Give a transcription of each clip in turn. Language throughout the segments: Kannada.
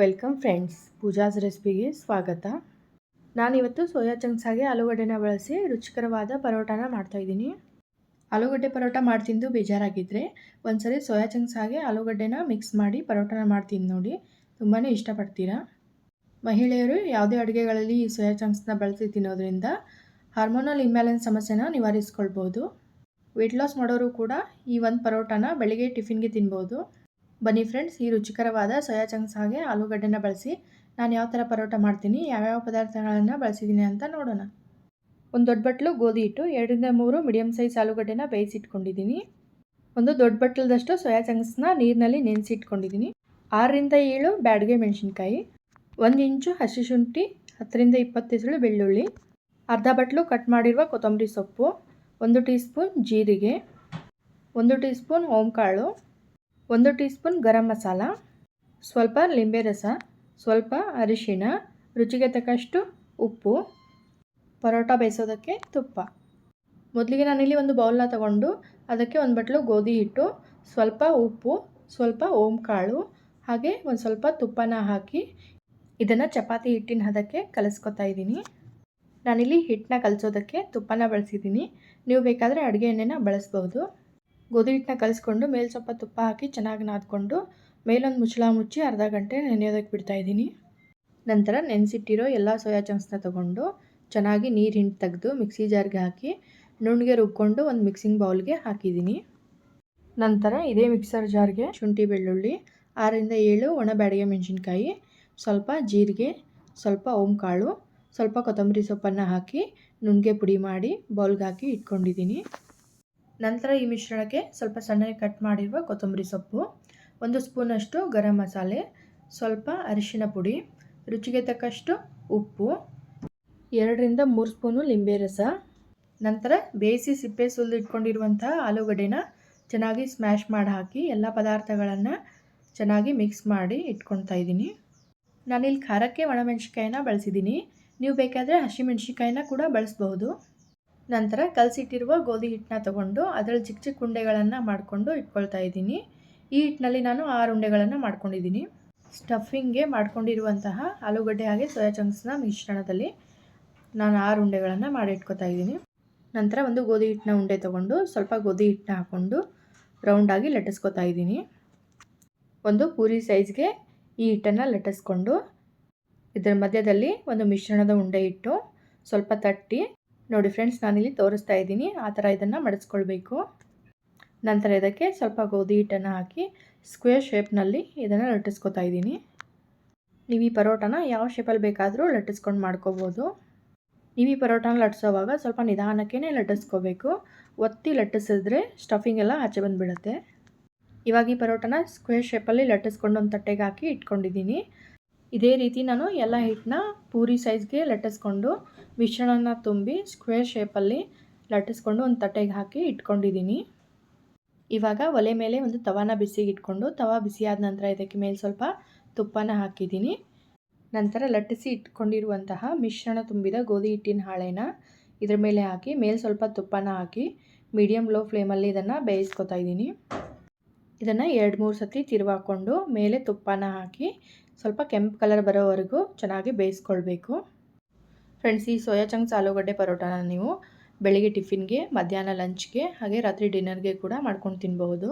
ವೆಲ್ಕಮ್ ಫ್ರೆಂಡ್ಸ್, ಪೂಜಾಸ್ ರೆಸಿಪಿಗೆ ಸ್ವಾಗತ. ನಾನಿವತ್ತು ಸೋಯಾ ಚಂಕ್ಸಾಗೆ ಆಲೂಗಡ್ಡೆನ ಬಳಸಿ ರುಚಿಕರವಾದ ಪರೋಟಾನ ಮಾಡ್ತಾಯಿದ್ದೀನಿ ಆಲೂಗಡ್ಡೆ ಪರೋಟ ಮಾಡ್ತಿಂದು ಬೇಜಾರಾಗಿದ್ದರೆ ಒಂದ್ಸರಿ ಸೋಯಾ ಚಂಕ್ಸ್ ಹಾಗೆ ಆಲೂಗಡ್ಡೆನ ಮಿಕ್ಸ್ ಮಾಡಿ ಪರೋಟಾನ ಮಾಡ್ತೀನಿ ನೋಡಿ ತುಂಬಾ ಇಷ್ಟಪಡ್ತೀರಾ? ಮಹಿಳೆಯರು ಯಾವುದೇ ಅಡುಗೆಗಳಲ್ಲಿ ಈ ಸೋಯಾ ಚಂಕ್ಸ್ನ ಬಳಸಿ ತಿನ್ನೋದ್ರಿಂದ ಹಾರ್ಮೋನಲ್ ಇಂಬ್ಯಾಲೆನ್ಸ್ ಸಮಸ್ಯೆನ ನಿವಾರಿಸ್ಕೊಳ್ಬೋದು. ವೆಯ್ಟ್ ಲಾಸ್ ಮಾಡೋರು ಕೂಡ ಈ ಒಂದು ಪರೋಟಾನ ಬೆಳಿಗ್ಗೆ ಟಿಫಿನ್ಗೆ ತಿನ್ಬೋದು. ಬನ್ನಿ ಫ್ರೆಂಡ್ಸ್, ಈ ರುಚಿಕರವಾದ ಸೋಯಾ ಚಂಕ್ಸ್ ಹಾಗೆ ಆಲೂಗಡ್ಡೆನ ಬಳಸಿ ನಾನು ಯಾವ ಥರ ಪರೋಟ ಮಾಡ್ತೀನಿ, ಯಾವ್ಯಾವ ಪದಾರ್ಥಗಳನ್ನು ಬಳಸಿದ್ದೀನಿ ಅಂತ ನೋಡೋಣ. ಒಂದು ದೊಡ್ಡ ಬಟ್ಲು ಗೋಧಿ ಹಿಟ್ಟು, ಎರಡರಿಂದ ಮೂರು ಮೀಡಿಯಮ್ ಸೈಜ್ ಆಲೂಗಡ್ಡೆನ ಬೇಯಿಸಿಟ್ಕೊಂಡಿದ್ದೀನಿ. ಒಂದು ದೊಡ್ಡ ಬಟ್ಲದಷ್ಟು ಸೋಯಾ ಚಂಕ್ಸ್ನ ನೀರಿನಲ್ಲಿ ನೆನೆಸಿಟ್ಕೊಂಡಿದ್ದೀನಿ. ಆರರಿಂದ ಏಳು ಬ್ಯಾಡ್ಗೆ ಮೆಣಸಿನ್ಕಾಯಿ, ಒಂದು ಇಂಚು ಹಸಿ ಶುಂಠಿ, ಹತ್ತರಿಂದ ಇಪ್ಪತ್ತು ಬೆಳ್ಳುಳ್ಳಿ, ಅರ್ಧ ಬಟ್ಲು ಕಟ್ ಮಾಡಿರುವ ಕೊತ್ತಂಬರಿ ಸೊಪ್ಪು, ಒಂದು ಟೀ ಸ್ಪೂನ್ ಜೀರಿಗೆ, ಒಂದು ಟೀ ಸ್ಪೂನ್ ಓಂಕಾಳು ಒಂದು ಟೀ ಸ್ಪೂನ್ ಗರಂ ಮಸಾಲ, ಸ್ವಲ್ಪ ಲಿಂಬೆ ರಸ, ಸ್ವಲ್ಪ ಅರಿಶಿಣ, ರುಚಿಗೆ ತಕ್ಕಷ್ಟು ಉಪ್ಪು, ಪರೋಟ ಬೇಯಿಸೋದಕ್ಕೆ ತುಪ್ಪ. ಮೊದಲಿಗೆ ನಾನಿಲ್ಲಿ ಒಂದು ಬೌಲ್ನ ತಗೊಂಡು ಅದಕ್ಕೆ ಒಂದು ಬಟ್ಲು ಗೋಧಿ ಹಿಟ್ಟು, ಸ್ವಲ್ಪ ಉಪ್ಪು, ಸ್ವಲ್ಪ ಓಂಕಾಳು, ಹಾಗೆ ಒಂದು ಸ್ವಲ್ಪ ತುಪ್ಪನ ಹಾಕಿ ಇದನ್ನು ಚಪಾತಿ ಹಿಟ್ಟಿನ ಹದಕ್ಕೆ ಕಲಿಸ್ಕೊತಾ ಇದ್ದೀನಿ. ನಾನಿಲ್ಲಿ ಹಿಟ್ಟನ್ನ ಕಲಿಸೋದಕ್ಕೆ ತುಪ್ಪನ ಬಳಸಿದ್ದೀನಿ. ನೀವು ಬೇಕಾದರೆ ಅಡುಗೆ ಎಣ್ಣೆನ ಬಳಸ್ಬೋದು. ಗೋಧಿ ಹಿಟ್ಟನ್ನ ಕಲಿಸ್ಕೊಂಡು ಮೇಲೆ ಸ್ವಲ್ಪ ತುಪ್ಪ ಹಾಕಿ ಚೆನ್ನಾಗಿ ನಾದ್ಕೊಂಡು ಮೇಲೊಂದು ಮುಚ್ಚಳ ಮುಚ್ಚಿ ಅರ್ಧ ಗಂಟೆ ನೆನೆಯೋದಕ್ಕೆ ಬಿಡ್ತಾಯಿದ್ದೀನಿ ನಂತರ ನೆನೆಸಿಟ್ಟಿರೋ ಎಲ್ಲ ಸೋಯಾ ಚಂಕ್ಸ್ನ ತೊಗೊಂಡು ಚೆನ್ನಾಗಿ ನೀರು ಹಿಂಡಿ ತೆಗೆದು ಮಿಕ್ಸಿ ಜಾರ್ಗೆ ಹಾಕಿ ನುಣ್ಣಗೆ ರುಬ್ಕೊಂಡು ಒಂದು ಮಿಕ್ಸಿಂಗ್ ಬೌಲ್ಗೆ ಹಾಕಿದ್ದೀನಿ. ನಂತರ ಇದೇ ಮಿಕ್ಸರ್ ಜಾರ್ಗೆ ಶುಂಠಿ, ಬೆಳ್ಳುಳ್ಳಿ, ಆರರಿಂದ ಏಳು ಒಣ ಬ್ಯಾಡಿಗೆ ಮೆಣಸಿನ್ಕಾಯಿ, ಸ್ವಲ್ಪ ಜೀರಿಗೆ, ಸ್ವಲ್ಪ ಓಂಕಾಳು, ಸ್ವಲ್ಪ ಕೊತ್ತಂಬರಿ ಸೊಪ್ಪನ್ನು ಹಾಕಿ ನುಣ್ಣಗೆ ಪುಡಿ ಮಾಡಿ ಬೌಲ್ಗೆ ಹಾಕಿ ಇಟ್ಕೊಂಡಿದ್ದೀನಿ. ನಂತರ ಈ ಮಿಶ್ರಣಕ್ಕೆ ಸ್ವಲ್ಪ ಸಣ್ಣಗೆ ಕಟ್ ಮಾಡಿರುವ ಕೊತ್ತಂಬರಿ ಸೊಪ್ಪು, ಒಂದು ಸ್ಪೂನಷ್ಟು ಗರಂ ಮಸಾಲೆ, ಸ್ವಲ್ಪ ಅರಿಶಿನ ಪುಡಿ, ರುಚಿಗೆ ತಕ್ಕಷ್ಟು ಉಪ್ಪು, ಎರಡರಿಂದ ಮೂರು ಸ್ಪೂನು ಲಿಂಬೆ ರಸ, ನಂತರ ಬೇಯಿಸಿ ಸಿಪ್ಪೆ ಸುಲಿದಿಟ್ಕೊಂಡಿರುವಂತಹ ಆಲೂಗಡ್ಡೆನ ಚೆನ್ನಾಗಿ ಸ್ಮ್ಯಾಶ್ ಮಾಡಿ ಹಾಕಿ ಎಲ್ಲ ಪದಾರ್ಥಗಳನ್ನು ಚೆನ್ನಾಗಿ ಮಿಕ್ಸ್ ಮಾಡಿ ಇಟ್ಕೊಳ್ತಾ ಇದ್ದೀನಿ. ನಾನಿಲ್ಲಿ ಖಾರಕ್ಕೆ ಒಣಮೆಣ್ಸಿಕಾಯಿನ ಬಳಸಿದ್ದೀನಿ. ನೀವು ಬೇಕಾದರೆ ಹಸಿಮೆಣ್ಸಿಕಾಯಿನ ಕೂಡ ಬಳಸ್ಬಹುದು. ನಂತರ ಕಲಸಿಟ್ಟಿರುವ ಗೋಧಿ ಹಿಟ್ಟನ್ನ ತಗೊಂಡು ಅದರಲ್ಲಿ ಚಿಕ್ಕ ಚಿಕ್ಕ ಉಂಡೆಗಳನ್ನು ಮಾಡಿಕೊಂಡು ಇಟ್ಕೊಳ್ತಾ ಇದ್ದೀನಿ. ಈ ಹಿಟ್ಟಿನಲ್ಲಿ ನಾನು ಆರು ಉಂಡೆಗಳನ್ನು ಮಾಡ್ಕೊಂಡಿದ್ದೀನಿ. ಸ್ಟಫಿಂಗ್ಗೆ ಮಾಡ್ಕೊಂಡಿರುವಂತಹ ಆಲೂಗಡ್ಡೆ ಹಾಗೆ ಸೋಯಾ ಚಂಕ್ಸ್ನ ಮಿಶ್ರಣದಲ್ಲಿ ನಾನು ಆರು ಉಂಡೆಗಳನ್ನು ಮಾಡಿ ಇಟ್ಕೊತಾ ಇದ್ದೀನಿ. ನಂತರ ಒಂದು ಗೋಧಿ ಹಿಟ್ಟಿನ ಉಂಡೆ ತೊಗೊಂಡು ಸ್ವಲ್ಪ ಗೋಧಿ ಹಿಟ್ಟನ್ನ ಹಾಕ್ಕೊಂಡು ರೌಂಡಾಗಿ ಲಟ್ಟಿಸ್ಕೊತಾ ಇದ್ದೀನಿ. ಒಂದು ಪೂರಿ ಸೈಜ್ಗೆ ಈ ಹಿಟ್ಟನ್ನು ಲಟ್ಟಿಸ್ಕೊಂಡು ಇದರ ಮಧ್ಯದಲ್ಲಿ ಒಂದು ಮಿಶ್ರಣದ ಉಂಡೆ ಇಟ್ಟು ಸ್ವಲ್ಪ ತಟ್ಟಿ ನೋಡಿ ಫ್ರೆಂಡ್ಸ್, ನಾನಿಲ್ಲಿ ತೋರಿಸ್ತಾ ಇದ್ದೀನಿ. ಆ ಥರ ಇದನ್ನು ಮಡಿಸ್ಕೊಳ್ಬೇಕು. ನಂತರ ಇದಕ್ಕೆ ಸ್ವಲ್ಪ ಗೋಧಿ ಹಿಟ್ಟನ್ನು ಹಾಕಿ ಸ್ಕ್ವೇರ್ ಶೇಪ್ನಲ್ಲಿ ಇದನ್ನು ಲಟ್ಟಿಸ್ಕೊತಾ ಇದ್ದೀನಿ. ನೀವು ಈ ಪರೋಟನ ಯಾವ ಶೇಪಲ್ಲಿ ಬೇಕಾದರೂ ಲಟ್ಟಿಸ್ಕೊಂಡು ಮಾಡ್ಕೋಬೋದು. ನೀವು ಈ ಪರೋಟನ ಲಟ್ಟಿಸೋವಾಗ ಸ್ವಲ್ಪ ನಿಧಾನಕ್ಕೇ ಲಟ್ಟಿಸ್ಕೋಬೇಕು. ಒತ್ತಿ ಲಟ್ಟಿಸಿದ್ರೆ ಸ್ಟಫಿಂಗ್ ಎಲ್ಲ ಆಚೆ ಬಂದುಬಿಡುತ್ತೆ. ಇವಾಗ ಈ ಪರೋಟನ ಸ್ಕ್ವೇರ್ ಶೇಪಲ್ಲಿ ಲಟ್ಟಿಸ್ಕೊಂಡು ಒಂದು ತಟ್ಟೆಗೆ ಹಾಕಿ ಇಟ್ಕೊಂಡಿದ್ದೀನಿ. ಇದೇ ರೀತಿ ನಾನು ಎಲ್ಲ ಹಿಟ್ಟನ್ನ ಪೂರಿ ಸೈಜ್ಗೆ ಲಟ್ಟಿಸ್ಕೊಂಡು ಮಿಶ್ರಣನ ತುಂಬಿ ಸ್ಕ್ವೇರ್ ಶೇಪಲ್ಲಿ ಲಟ್ಟಿಸ್ಕೊಂಡು ಒಂದು ತಟ್ಟೆಗೆ ಹಾಕಿ ಇಟ್ಕೊಂಡಿದ್ದೀನಿ. ಇವಾಗ ಒಲೆ ಮೇಲೆ ಒಂದು ತವಾನ ಬಿಸಿಗೆ ಇಟ್ಕೊಂಡು, ತವಾ ಬಿಸಿಯಾದ ನಂತರ ಇದಕ್ಕೆ ಮೇಲೆ ಸ್ವಲ್ಪ ತುಪ್ಪನ ಹಾಕಿದ್ದೀನಿ. ನಂತರ ಲಟ್ಟಿಸಿ ಇಟ್ಕೊಂಡಿರುವಂತಹ ಮಿಶ್ರಣ ತುಂಬಿದ ಗೋಧಿ ಹಿಟ್ಟಿನ ಹಾಳೆನ ಇದರ ಮೇಲೆ ಹಾಕಿ, ಮೇಲೆ ಸ್ವಲ್ಪ ತುಪ್ಪನ ಹಾಕಿ ಮೀಡಿಯಮ್ ಲೋ ಫ್ಲೇಮಲ್ಲಿ ಇದನ್ನು ಬೇಯಿಸ್ಕೊತಾ ಇದ್ದೀನಿ. ಇದನ್ನು ಎರಡು ಮೂರು ಸತಿ ತಿರುವಾಕೊಂಡು ಮೇಲೆ ತುಪ್ಪನ ಹಾಕಿ ಸ್ವಲ್ಪ ಕೆಂಪು ಕಲರ್ ಬರೋವರೆಗೂ ಚೆನ್ನಾಗಿ ಬೇಯಿಸ್ಕೊಳ್ಬೇಕು. ಫ್ರೆಂಡ್ಸ್ ಈ ಸೋಯಾ ಚಂಕ್ಸ್ ಆಲೂಗಡ್ಡೆ ಪರೋಟಾನ ನೀವು ಬೆಳಿಗ್ಗೆ ಟಿಫಿನ್ಗೆ, ಮಧ್ಯಾಹ್ನ ಲಂಚ್ಗೆ, ಹಾಗೆ ರಾತ್ರಿ ಡಿನ್ನರ್ಗೆ ಕೂಡ ಮಾಡ್ಕೊಂಡು ತಿನ್ಬಹುದು.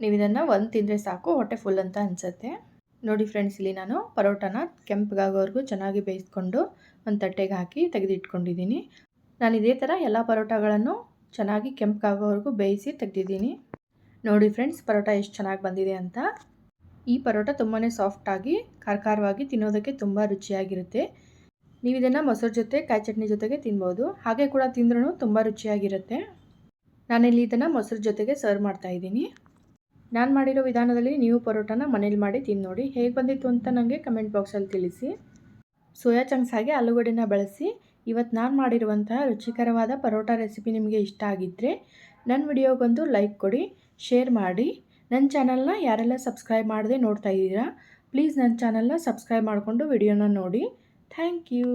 ನೀವು ಇದನ್ನು ಒಂದು ತಿಂದರೆ ಸಾಕು, ಹೊಟ್ಟೆ ಫುಲ್ ಅಂತ ಅನಿಸುತ್ತೆ. ನೋಡಿ ಫ್ರೆಂಡ್ಸ್ ಇಲ್ಲಿ ನಾನು ಪರೋಟಾನ ಕೆಂಪಗಾಗೋವರೆಗೂ ಚೆನ್ನಾಗಿ ಬೇಯಿಸ್ಕೊಂಡು ಒಂದು ತಟ್ಟೆಗೆ ಹಾಕಿ ತೆಗೆದಿಟ್ಕೊಂಡಿದ್ದೀನಿ. ನಾನು ಇದೇ ಥರ ಎಲ್ಲ ಪರೋಟಾಗಳನ್ನು ಚೆನ್ನಾಗಿ ಕೆಂಪಗಾಗೋವರೆಗೂ ಬೇಯಿಸಿ ತೆಗೆದಿದ್ದೀನಿ. ನೋಡಿ ಫ್ರೆಂಡ್ಸ್ ಪರೋಟ ಎಷ್ಟು ಚೆನ್ನಾಗಿ ಬಂದಿದೆ ಅಂತ. ಈ ಪರೋಟ ತುಂಬಾ ಸಾಫ್ಟಾಗಿ ಖಾರ ಖಾರವಾಗಿ ತಿನ್ನೋದಕ್ಕೆ ತುಂಬ ರುಚಿಯಾಗಿರುತ್ತೆ. ನೀವು ಇದನ್ನು ಮೊಸರು ಜೊತೆ, ಕಾಯಿ ಚಟ್ನಿ ಜೊತೆಗೆ ತಿನ್ಬೋದು. ಹಾಗೆ ಕೂಡ ತಿಂದ್ರೂ ತುಂಬ ರುಚಿಯಾಗಿರುತ್ತೆ. ನಾನಿಲ್ಲಿ ಇದನ್ನು ಮೊಸರು ಜೊತೆಗೆ ಸರ್ವ್ ಮಾಡ್ತಾ ಇದ್ದೀನಿ. ನಾನು ಮಾಡಿರೋ ವಿಧಾನದಲ್ಲಿ ನೀವು ಪರೋಟನ ಮನೇಲಿ ಮಾಡಿ ತಿಂದು ನೋಡಿ. ಹೇಗೆ ಬಂದಿತ್ತು ಅಂತ ನನಗೆ ಕಮೆಂಟ್ ಬಾಕ್ಸಲ್ಲಿ ತಿಳಿಸಿ. ಸೋಯಾ ಚಂಕ್ಸ್ ಹಾಗೆ ಆಲೂಗಡ್ಡೆನ ಬಳಸಿ. ಇವತ್ತು ನಾನು ಮಾಡಿರುವಂತಹ ರುಚಿಕರವಾದ ಪರೋಟ ರೆಸಿಪಿ ನಿಮಗೆ ಇಷ್ಟ ಆಗಿದ್ದರೆ ನನ್ನ ವಿಡಿಯೋಗೊಂದು ಲೈಕ್ ಕೊಡಿ ಶೇರ್ ಮಾಡಿ. ನನ್ನ ಚಾನಲ್ನ ಯಾರೆಲ್ಲ ಸಬ್ಸ್ಕ್ರೈಬ್ ಮಾಡದೆ ನೋಡ್ತಾ ಇದ್ದೀರಾ, ಪ್ಲೀಸ್ ನನ್ನ ಚಾನಲ್ನ ಸಬ್ಸ್ಕ್ರೈಬ್ ಮಾಡಿಕೊಂಡು ವಿಡಿಯೋನ ನೋಡಿ. Thank you.